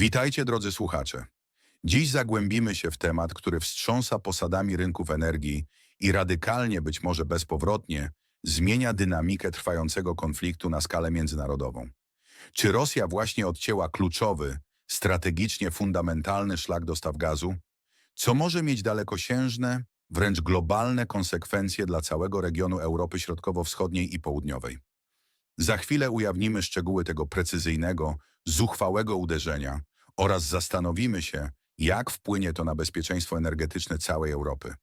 Witajcie drodzy słuchacze. Dziś zagłębimy się w temat, który wstrząsa posadami rynków energii i radykalnie, być może bezpowrotnie, zmienia dynamikę trwającego konfliktu na skalę międzynarodową. Czy Rosja właśnie odcięła kluczowy, strategicznie fundamentalny szlak dostaw gazu, co może mieć dalekosiężne, wręcz globalne konsekwencje dla całego regionu Europy Środkowo-Wschodniej i Południowej? Za chwilę ujawnimy szczegóły tego precyzyjnego, zuchwałego uderzenia oraz zastanowimy się, jak wpłynie to na bezpieczeństwo energetyczne całej Europy,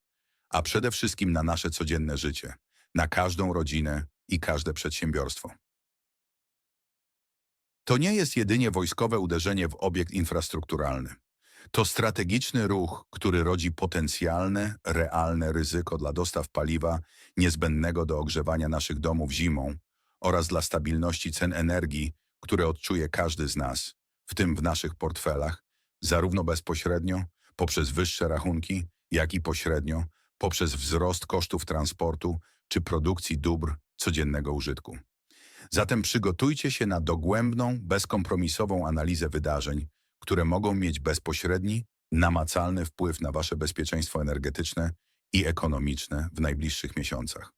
a przede wszystkim na nasze codzienne życie, na każdą rodzinę i każde przedsiębiorstwo. To nie jest jedynie wojskowe uderzenie w obiekt infrastrukturalny. To strategiczny ruch, który rodzi potencjalne, realne ryzyko dla dostaw paliwa niezbędnego do ogrzewania naszych domów zimą oraz dla stabilności cen energii, które odczuje każdy z nas, w tym w naszych portfelach, zarówno bezpośrednio, poprzez wyższe rachunki, jak i pośrednio, poprzez wzrost kosztów transportu czy produkcji dóbr codziennego użytku. Zatem przygotujcie się na dogłębną, bezkompromisową analizę wydarzeń, które mogą mieć bezpośredni, namacalny wpływ na Wasze bezpieczeństwo energetyczne i ekonomiczne w najbliższych miesiącach.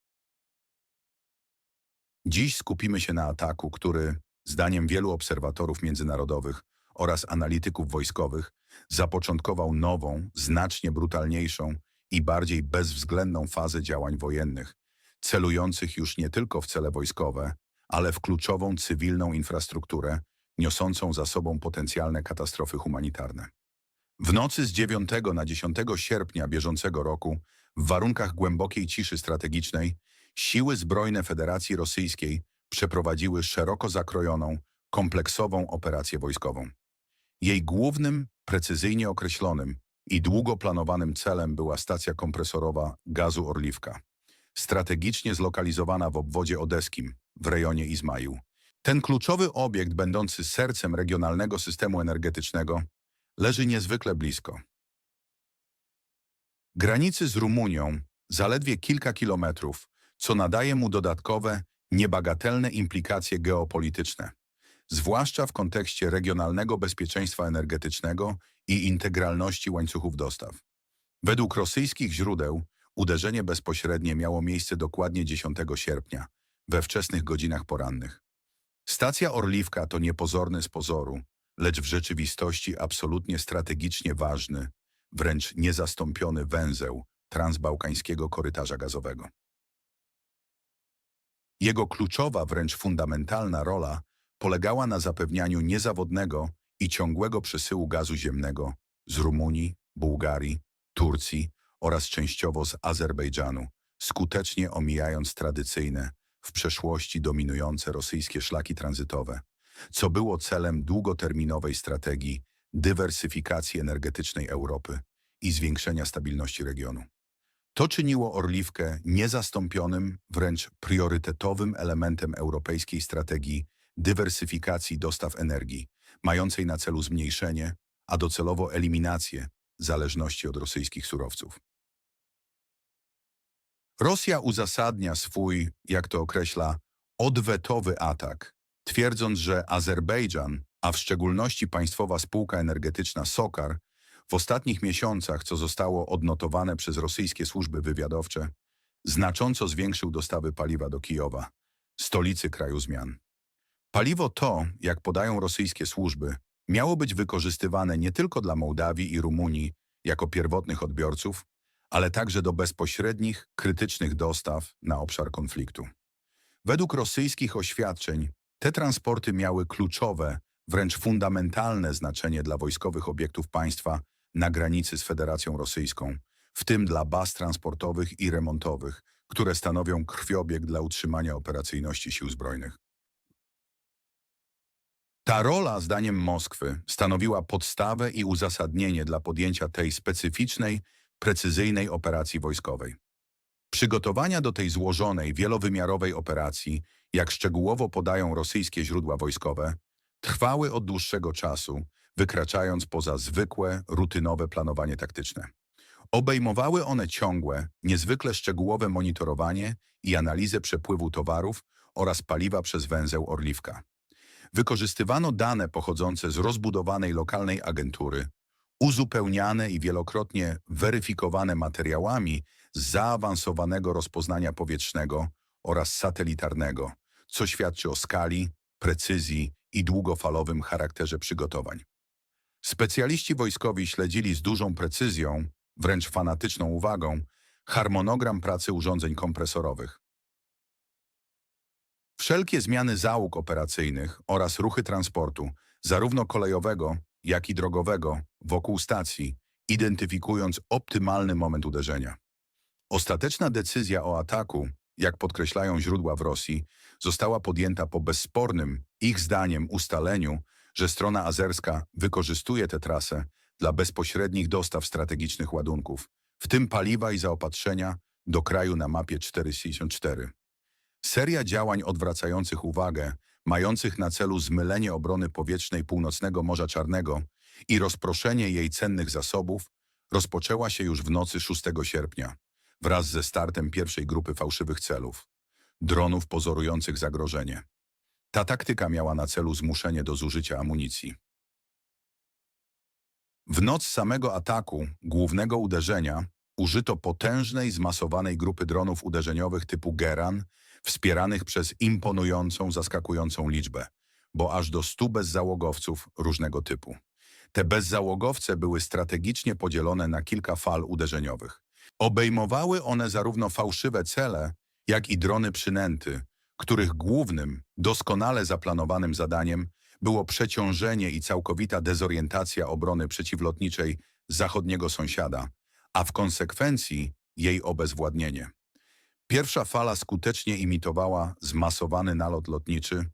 Dziś skupimy się na ataku, który, zdaniem wielu obserwatorów międzynarodowych oraz analityków wojskowych, zapoczątkował nową, znacznie brutalniejszą i bardziej bezwzględną fazę działań wojennych, celujących już nie tylko w cele wojskowe, ale w kluczową cywilną infrastrukturę, niosącą za sobą potencjalne katastrofy humanitarne. W nocy z 9 na 10 sierpnia bieżącego roku, w warunkach głębokiej ciszy strategicznej, siły zbrojne Federacji Rosyjskiej przeprowadziły szeroko zakrojoną, kompleksową operację wojskową. Jej głównym, precyzyjnie określonym i długo planowanym celem była stacja kompresorowa gazu Orliwka, strategicznie zlokalizowana w obwodzie odeskim w rejonie Izmaił. Ten kluczowy obiekt, będący sercem regionalnego systemu energetycznego, leży niezwykle blisko. Granicy z Rumunią zaledwie kilka kilometrów, co nadaje mu dodatkowe, niebagatelne implikacje geopolityczne, zwłaszcza w kontekście regionalnego bezpieczeństwa energetycznego i integralności łańcuchów dostaw. Według rosyjskich źródeł uderzenie bezpośrednie miało miejsce dokładnie 10 sierpnia, we wczesnych godzinach porannych. Stacja Orliwka to niepozorny z pozoru, lecz w rzeczywistości absolutnie strategicznie ważny, wręcz niezastąpiony węzeł transbałkańskiego korytarza gazowego. Jego kluczowa, wręcz fundamentalna rola polegała na zapewnianiu niezawodnego i ciągłego przesyłu gazu ziemnego z Rumunii, Bułgarii, Turcji oraz częściowo z Azerbejdżanu, skutecznie omijając tradycyjne, w przeszłości dominujące rosyjskie szlaki tranzytowe, co było celem długoterminowej strategii dywersyfikacji energetycznej Europy i zwiększenia stabilności regionu. To czyniło Orliwkę niezastąpionym, wręcz priorytetowym elementem europejskiej strategii dywersyfikacji dostaw energii, mającej na celu zmniejszenie, a docelowo eliminację zależności od rosyjskich surowców. Rosja uzasadnia swój, jak to określa, odwetowy atak, twierdząc, że Azerbejdżan, a w szczególności państwowa spółka energetyczna Sokar, w ostatnich miesiącach, co zostało odnotowane przez rosyjskie służby wywiadowcze, znacząco zwiększył dostawy paliwa do Kijowa, stolicy kraju zmian. Paliwo to, jak podają rosyjskie służby, miało być wykorzystywane nie tylko dla Mołdawii i Rumunii jako pierwotnych odbiorców, ale także do bezpośrednich, krytycznych dostaw na obszar konfliktu. Według rosyjskich oświadczeń te transporty miały kluczowe, wręcz fundamentalne znaczenie dla wojskowych obiektów państwa na granicy z Federacją Rosyjską, w tym dla baz transportowych i remontowych, które stanowią krwiobieg dla utrzymania operacyjności sił zbrojnych. Ta rola, zdaniem Moskwy, stanowiła podstawę i uzasadnienie dla podjęcia tej specyficznej, precyzyjnej operacji wojskowej. Przygotowania do tej złożonej, wielowymiarowej operacji, jak szczegółowo podają rosyjskie źródła wojskowe, trwały od dłuższego czasu, wykraczając poza zwykłe, rutynowe planowanie taktyczne. Obejmowały one ciągłe, niezwykle szczegółowe monitorowanie i analizę przepływu towarów oraz paliwa przez węzeł Orliwka. Wykorzystywano dane pochodzące z rozbudowanej lokalnej agentury, uzupełniane i wielokrotnie weryfikowane materiałami z zaawansowanego rozpoznania powietrznego oraz satelitarnego, co świadczy o skali, precyzji i długofalowym charakterze przygotowań. Specjaliści wojskowi śledzili z dużą precyzją, wręcz fanatyczną uwagą, harmonogram pracy urządzeń kompresorowych. Wszelkie zmiany załóg operacyjnych oraz ruchy transportu, zarówno kolejowego, jak i drogowego, wokół stacji, identyfikując optymalny moment uderzenia. Ostateczna decyzja o ataku, jak podkreślają źródła w Rosji, została podjęta po bezspornym, ich zdaniem, ustaleniu, że strona azerska wykorzystuje tę trasę dla bezpośrednich dostaw strategicznych ładunków, w tym paliwa i zaopatrzenia, do kraju na mapie 464. Seria działań odwracających uwagę, mających na celu zmylenie obrony powietrznej północnego Morza Czarnego i rozproszenie jej cennych zasobów, rozpoczęła się już w nocy 6 sierpnia, wraz ze startem pierwszej grupy fałszywych celów, dronów pozorujących zagrożenie. Ta taktyka miała na celu zmuszenie do zużycia amunicji. W noc samego ataku, głównego uderzenia, użyto potężnej, zmasowanej grupy dronów uderzeniowych typu Geran, wspieranych przez imponującą, zaskakującą liczbę, bo aż do stu bezzałogowców różnego typu. Te bezzałogowce były strategicznie podzielone na kilka fal uderzeniowych. Obejmowały one zarówno fałszywe cele, jak i drony przynęty, których głównym, doskonale zaplanowanym zadaniem było przeciążenie i całkowita dezorientacja obrony przeciwlotniczej zachodniego sąsiada, a w konsekwencji jej obezwładnienie. Pierwsza fala skutecznie imitowała zmasowany nalot lotniczy,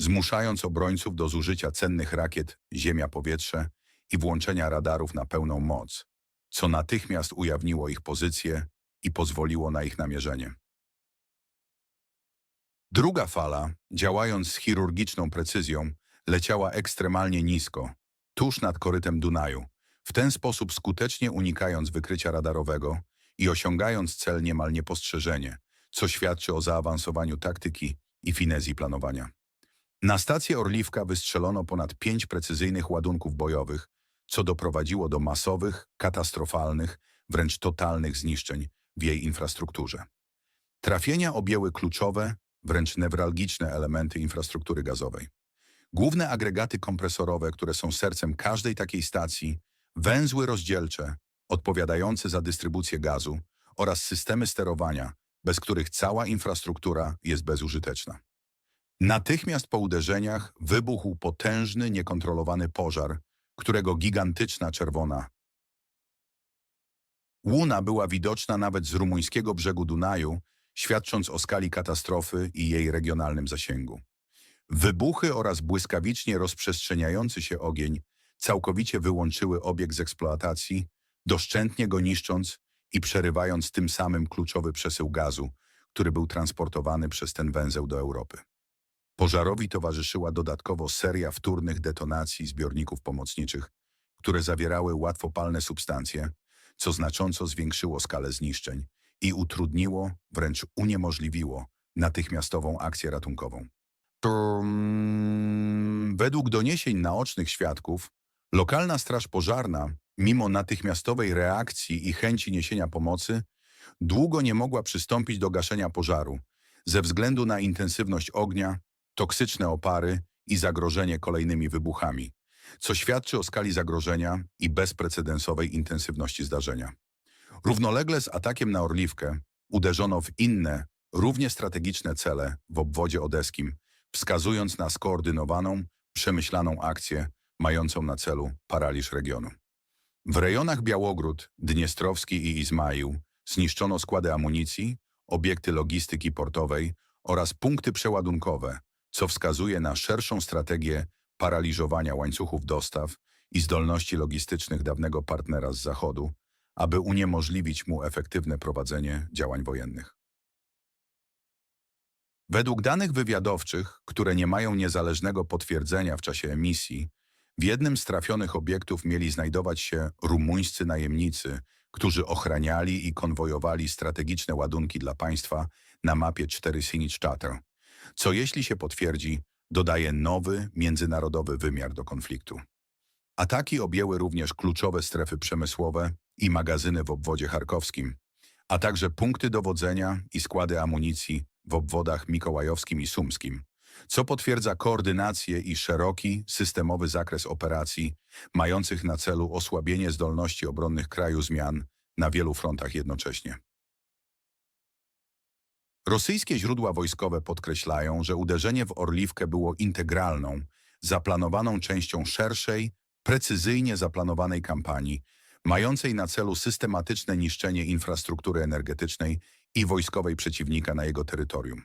zmuszając obrońców do zużycia cennych rakiet ziemia-powietrze i włączenia radarów na pełną moc, co natychmiast ujawniło ich pozycję i pozwoliło na ich namierzenie. Druga fala, działając z chirurgiczną precyzją, leciała ekstremalnie nisko, tuż nad korytem Dunaju, w ten sposób skutecznie unikając wykrycia radarowego i osiągając cel niemal niepostrzeżenie, co świadczy o zaawansowaniu taktyki i finezji planowania. Na stację Orliwka wystrzelono ponad pięć precyzyjnych ładunków bojowych, co doprowadziło do masowych, katastrofalnych, wręcz totalnych zniszczeń w jej infrastrukturze. Trafienia objęły kluczowe, wręcz newralgiczne elementy infrastruktury gazowej. Główne agregaty kompresorowe, które są sercem każdej takiej stacji, węzły rozdzielcze, odpowiadające za dystrybucję gazu oraz systemy sterowania, bez których cała infrastruktura jest bezużyteczna. Natychmiast po uderzeniach wybuchł potężny, niekontrolowany pożar, którego gigantyczna czerwona łuna była widoczna nawet z rumuńskiego brzegu Dunaju, świadcząc o skali katastrofy i jej regionalnym zasięgu. Wybuchy oraz błyskawicznie rozprzestrzeniający się ogień całkowicie wyłączyły obiekt z eksploatacji, doszczętnie go niszcząc i przerywając tym samym kluczowy przesył gazu, który był transportowany przez ten węzeł do Europy. Pożarowi towarzyszyła dodatkowo seria wtórnych detonacji zbiorników pomocniczych, które zawierały łatwopalne substancje, co znacząco zwiększyło skalę zniszczeń i utrudniło, wręcz uniemożliwiło natychmiastową akcję ratunkową. To, mm, według doniesień naocznych świadków, lokalna straż pożarna, mimo natychmiastowej reakcji i chęci niesienia pomocy, długo nie mogła przystąpić do gaszenia pożaru ze względu na intensywność ognia, toksyczne opary i zagrożenie kolejnymi wybuchami, co świadczy o skali zagrożenia i bezprecedensowej intensywności zdarzenia. Równolegle z atakiem na Orliwkę uderzono w inne, równie strategiczne cele w obwodzie odeskim, wskazując na skoordynowaną, przemyślaną akcję mającą na celu paraliż regionu. W rejonach Białogród, Dniestrowski i Izmail zniszczono składy amunicji, obiekty logistyki portowej oraz punkty przeładunkowe, co wskazuje na szerszą strategię paraliżowania łańcuchów dostaw i zdolności logistycznych dawnego partnera z Zachodu, aby uniemożliwić mu efektywne prowadzenie działań wojennych. Według danych wywiadowczych, które nie mają niezależnego potwierdzenia w czasie emisji, w jednym z trafionych obiektów mieli znajdować się rumuńscy najemnicy, którzy ochraniali i konwojowali strategiczne ładunki dla państwa na mapie 4 Sinich Charter, co jeśli się potwierdzi, dodaje nowy, międzynarodowy wymiar do konfliktu. Ataki objęły również kluczowe strefy przemysłowe i magazyny w obwodzie charkowskim, a także punkty dowodzenia i składy amunicji w obwodach mikołajowskim i sumskim, co potwierdza koordynację i szeroki, systemowy zakres operacji mających na celu osłabienie zdolności obronnych kraju zmian na wielu frontach jednocześnie. Rosyjskie źródła wojskowe podkreślają, że uderzenie w Orliwkę było integralną, zaplanowaną częścią szerszej, precyzyjnie zaplanowanej kampanii, mającej na celu systematyczne niszczenie infrastruktury energetycznej i wojskowej przeciwnika na jego terytorium.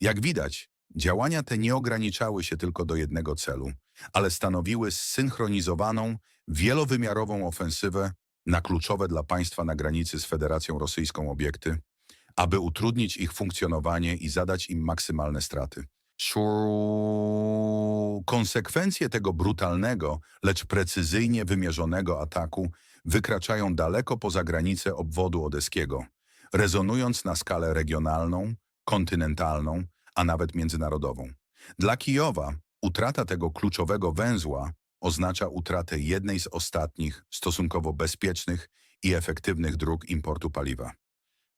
Jak widać, działania te nie ograniczały się tylko do jednego celu, ale stanowiły zsynchronizowaną, wielowymiarową ofensywę na kluczowe dla państwa na granicy z Federacją Rosyjską obiekty, aby utrudnić ich funkcjonowanie i zadać im maksymalne straty. Konsekwencje tego brutalnego, lecz precyzyjnie wymierzonego ataku wykraczają daleko poza granice obwodu odeskiego, rezonując na skalę regionalną, kontynentalną, a nawet międzynarodową. Dla Kijowa utrata tego kluczowego węzła oznacza utratę jednej z ostatnich stosunkowo bezpiecznych i efektywnych dróg importu paliwa.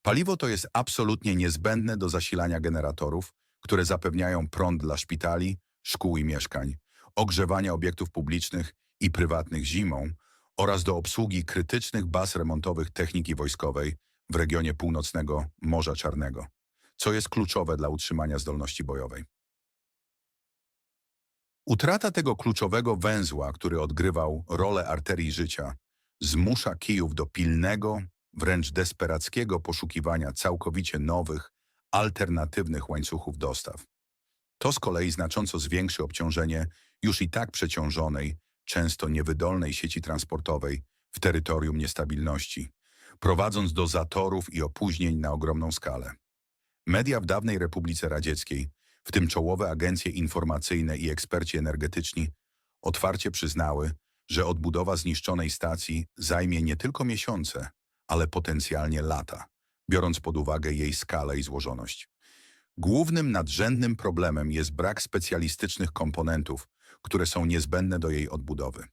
Paliwo to jest absolutnie niezbędne do zasilania generatorów, które zapewniają prąd dla szpitali, szkół i mieszkań, ogrzewania obiektów publicznych i prywatnych zimą oraz do obsługi krytycznych baz remontowych techniki wojskowej w regionie północnego Morza Czarnego, co jest kluczowe dla utrzymania zdolności bojowej. Utrata tego kluczowego węzła, który odgrywał rolę arterii życia, zmusza Kijów do pilnego, wręcz desperackiego poszukiwania całkowicie nowych, alternatywnych łańcuchów dostaw. To z kolei znacząco zwiększy obciążenie już i tak przeciążonej, często niewydolnej sieci transportowej w terytorium niestabilności, prowadząc do zatorów i opóźnień na ogromną skalę. Media w dawnej Republice Radzieckiej, w tym czołowe agencje informacyjne i eksperci energetyczni, otwarcie przyznały, że odbudowa zniszczonej stacji zajmie nie tylko miesiące, ale potencjalnie lata, biorąc pod uwagę jej skalę i złożoność. Głównym nadrzędnym problemem jest brak specjalistycznych komponentów, które są niezbędne do jej odbudowy.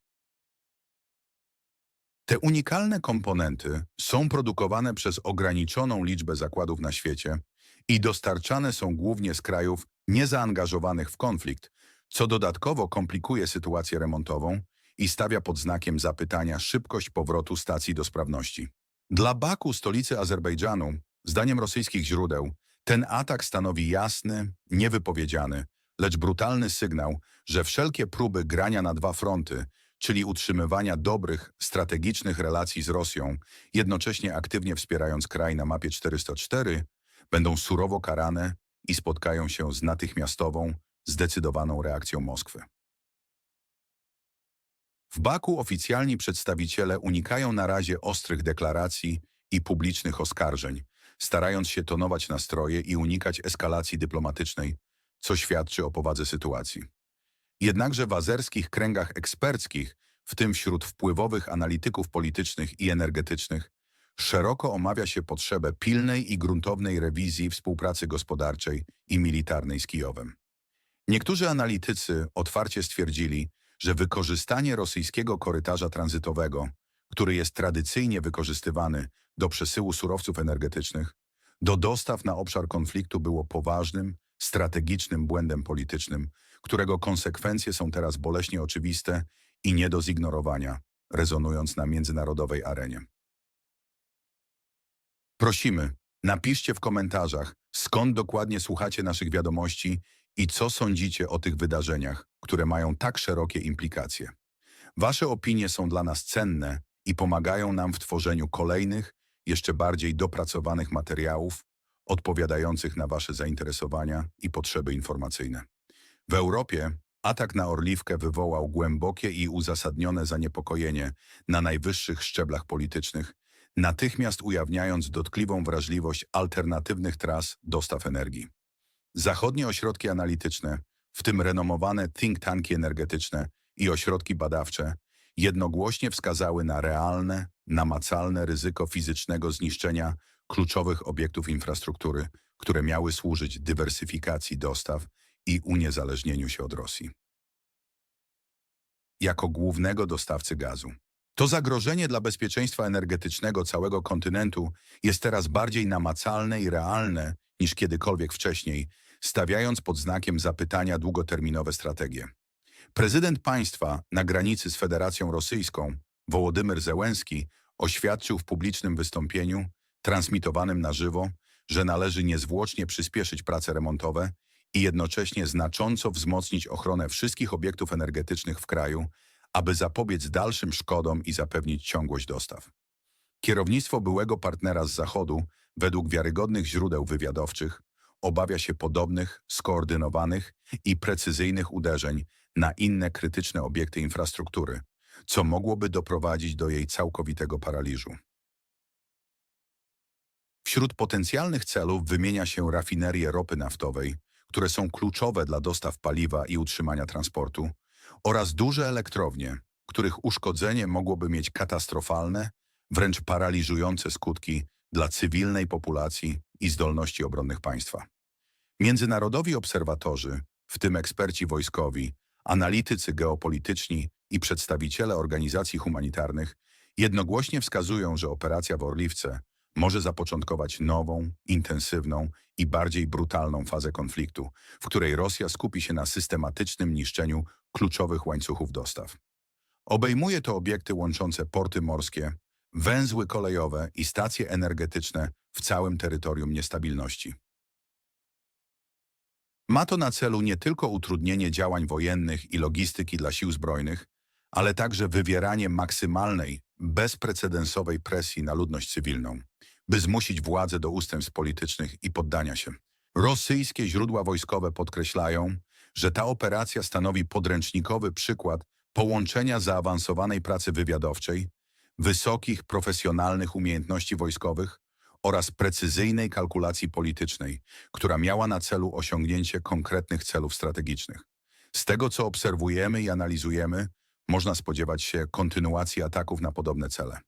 Te unikalne komponenty są produkowane przez ograniczoną liczbę zakładów na świecie i dostarczane są głównie z krajów niezaangażowanych w konflikt, co dodatkowo komplikuje sytuację remontową i stawia pod znakiem zapytania szybkość powrotu stacji do sprawności. Dla Baku, stolicy Azerbejdżanu, zdaniem rosyjskich źródeł, ten atak stanowi jasny, niewypowiedziany, lecz brutalny sygnał, że wszelkie próby grania na dwa fronty, czyli utrzymywania dobrych, strategicznych relacji z Rosją, jednocześnie aktywnie wspierając kraj na mapie 404, będą surowo karane i spotkają się z natychmiastową, zdecydowaną reakcją Moskwy. W Baku oficjalni przedstawiciele unikają na razie ostrych deklaracji i publicznych oskarżeń, starając się tonować nastroje i unikać eskalacji dyplomatycznej, co świadczy o powadze sytuacji. Jednakże w azerskich kręgach eksperckich, w tym wśród wpływowych analityków politycznych i energetycznych, szeroko omawia się potrzebę pilnej i gruntownej rewizji współpracy gospodarczej i militarnej z Kijowem. Niektórzy analitycy otwarcie stwierdzili, że wykorzystanie rosyjskiego korytarza tranzytowego, który jest tradycyjnie wykorzystywany do przesyłu surowców energetycznych, do dostaw na obszar konfliktu było poważnym, strategicznym błędem politycznym, którego konsekwencje są teraz boleśnie oczywiste i nie do zignorowania, rezonując na międzynarodowej arenie. Prosimy, napiszcie w komentarzach, skąd dokładnie słuchacie naszych wiadomości i co sądzicie o tych wydarzeniach, które mają tak szerokie implikacje. Wasze opinie są dla nas cenne i pomagają nam w tworzeniu kolejnych, jeszcze bardziej dopracowanych materiałów odpowiadających na Wasze zainteresowania i potrzeby informacyjne. W Europie atak na Orliwkę wywołał głębokie i uzasadnione zaniepokojenie na najwyższych szczeblach politycznych, natychmiast ujawniając dotkliwą wrażliwość alternatywnych tras dostaw energii. Zachodnie ośrodki analityczne, w tym renomowane think tanki energetyczne i ośrodki badawcze, jednogłośnie wskazały na realne, namacalne ryzyko fizycznego zniszczenia kluczowych obiektów infrastruktury, które miały służyć dywersyfikacji dostaw i uniezależnieniu się od Rosji. Jako głównego dostawcy gazu. To zagrożenie dla bezpieczeństwa energetycznego całego kontynentu jest teraz bardziej namacalne i realne niż kiedykolwiek wcześniej, stawiając pod znakiem zapytania długoterminowe strategie. Prezydent państwa na granicy z Federacją Rosyjską, Wołodymyr Zełenski, oświadczył w publicznym wystąpieniu, transmitowanym na żywo, że należy niezwłocznie przyspieszyć prace remontowe i jednocześnie znacząco wzmocnić ochronę wszystkich obiektów energetycznych w kraju, aby zapobiec dalszym szkodom i zapewnić ciągłość dostaw. Kierownictwo byłego partnera z Zachodu, według wiarygodnych źródeł wywiadowczych, obawia się podobnych, skoordynowanych i precyzyjnych uderzeń na inne krytyczne obiekty infrastruktury, co mogłoby doprowadzić do jej całkowitego paraliżu. Wśród potencjalnych celów wymienia się rafinerie ropy naftowej, które są kluczowe dla dostaw paliwa i utrzymania transportu, oraz duże elektrownie, których uszkodzenie mogłoby mieć katastrofalne, wręcz paraliżujące skutki dla cywilnej populacji i zdolności obronnych państwa. Międzynarodowi obserwatorzy, w tym eksperci wojskowi, analitycy geopolityczni i przedstawiciele organizacji humanitarnych, jednogłośnie wskazują, że operacja w Orliwce może zapoczątkować nową, intensywną i bardziej brutalną fazę konfliktu, w której Rosja skupi się na systematycznym niszczeniu kluczowych łańcuchów dostaw. Obejmuje to obiekty łączące porty morskie, węzły kolejowe i stacje energetyczne w całym terytorium niestabilności. Ma to na celu nie tylko utrudnienie działań wojennych i logistyki dla sił zbrojnych, ale także wywieranie maksymalnej, bezprecedensowej presji na ludność cywilną, by zmusić władze do ustępstw politycznych i poddania się. Rosyjskie źródła wojskowe podkreślają, że ta operacja stanowi podręcznikowy przykład połączenia zaawansowanej pracy wywiadowczej, wysokich profesjonalnych umiejętności wojskowych oraz precyzyjnej kalkulacji politycznej, która miała na celu osiągnięcie konkretnych celów strategicznych. Z tego, co obserwujemy i analizujemy, można spodziewać się kontynuacji ataków na podobne cele.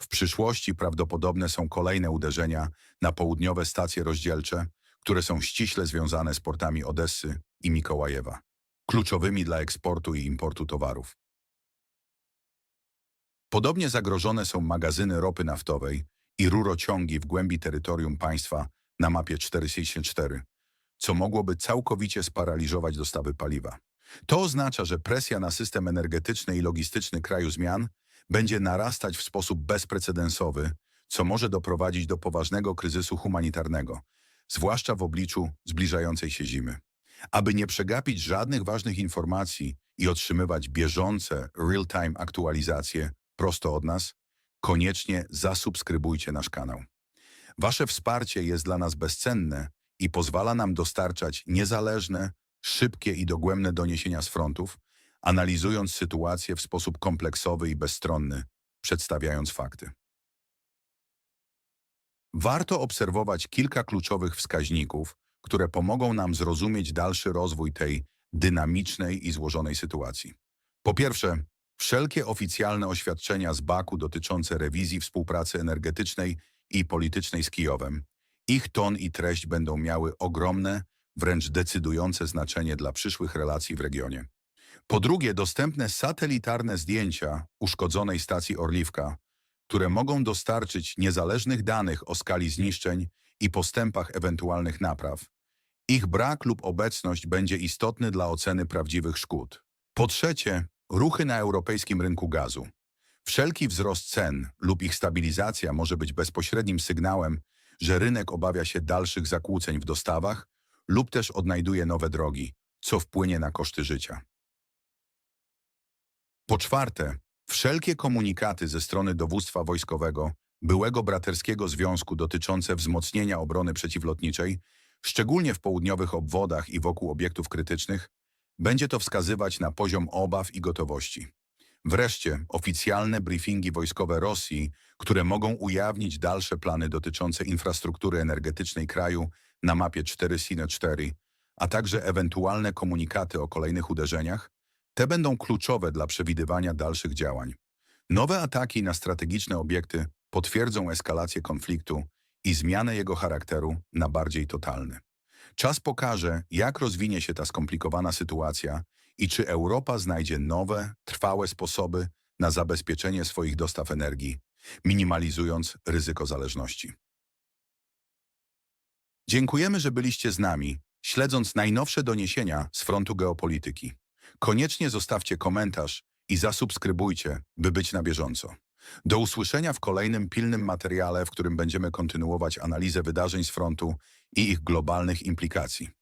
W przyszłości prawdopodobne są kolejne uderzenia na południowe stacje rozdzielcze, które są ściśle związane z portami Odessy i Mikołajewa, kluczowymi dla eksportu i importu towarów. Podobnie zagrożone są magazyny ropy naftowej i rurociągi w głębi terytorium państwa na mapie 464, co mogłoby całkowicie sparaliżować dostawy paliwa. To oznacza, że presja na system energetyczny i logistyczny kraju zmian będzie narastać w sposób bezprecedensowy, co może doprowadzić do poważnego kryzysu humanitarnego, zwłaszcza w obliczu zbliżającej się zimy. Aby nie przegapić żadnych ważnych informacji i otrzymywać bieżące, real-time aktualizacje prosto od nas, koniecznie zasubskrybujcie nasz kanał. Wasze wsparcie jest dla nas bezcenne i pozwala nam dostarczać niezależne, szybkie i dogłębne doniesienia z frontów, analizując sytuację w sposób kompleksowy i bezstronny, przedstawiając fakty. Warto obserwować kilka kluczowych wskaźników, które pomogą nam zrozumieć dalszy rozwój tej dynamicznej i złożonej sytuacji. Po pierwsze, wszelkie oficjalne oświadczenia z Baku dotyczące rewizji współpracy energetycznej i politycznej z Kijowem, ich ton i treść będą miały ogromne, wręcz decydujące znaczenie dla przyszłych relacji w regionie. Po drugie, dostępne satelitarne zdjęcia uszkodzonej stacji Orliwka, które mogą dostarczyć niezależnych danych o skali zniszczeń i postępach ewentualnych napraw. Ich brak lub obecność będzie istotny dla oceny prawdziwych szkód. Po trzecie, ruchy na europejskim rynku gazu. Wszelki wzrost cen lub ich stabilizacja może być bezpośrednim sygnałem, że rynek obawia się dalszych zakłóceń w dostawach lub też odnajduje nowe drogi, co wpłynie na koszty życia. Po czwarte, wszelkie komunikaty ze strony dowództwa wojskowego byłego braterskiego związku dotyczące wzmocnienia obrony przeciwlotniczej, szczególnie w południowych obwodach i wokół obiektów krytycznych, będzie to wskazywać na poziom obaw i gotowości. Wreszcie oficjalne briefingi wojskowe Rosji, które mogą ujawnić dalsze plany dotyczące infrastruktury energetycznej kraju na mapie 4-4, a także ewentualne komunikaty o kolejnych uderzeniach, te będą kluczowe dla przewidywania dalszych działań. Nowe ataki na strategiczne obiekty potwierdzą eskalację konfliktu i zmianę jego charakteru na bardziej totalny. Czas pokaże, jak rozwinie się ta skomplikowana sytuacja i czy Europa znajdzie nowe, trwałe sposoby na zabezpieczenie swoich dostaw energii, minimalizując ryzyko zależności. Dziękujemy, że byliście z nami, śledząc najnowsze doniesienia z frontu geopolityki. Koniecznie zostawcie komentarz i zasubskrybujcie, by być na bieżąco. Do usłyszenia w kolejnym pilnym materiale, w którym będziemy kontynuować analizę wydarzeń z frontu i ich globalnych implikacji.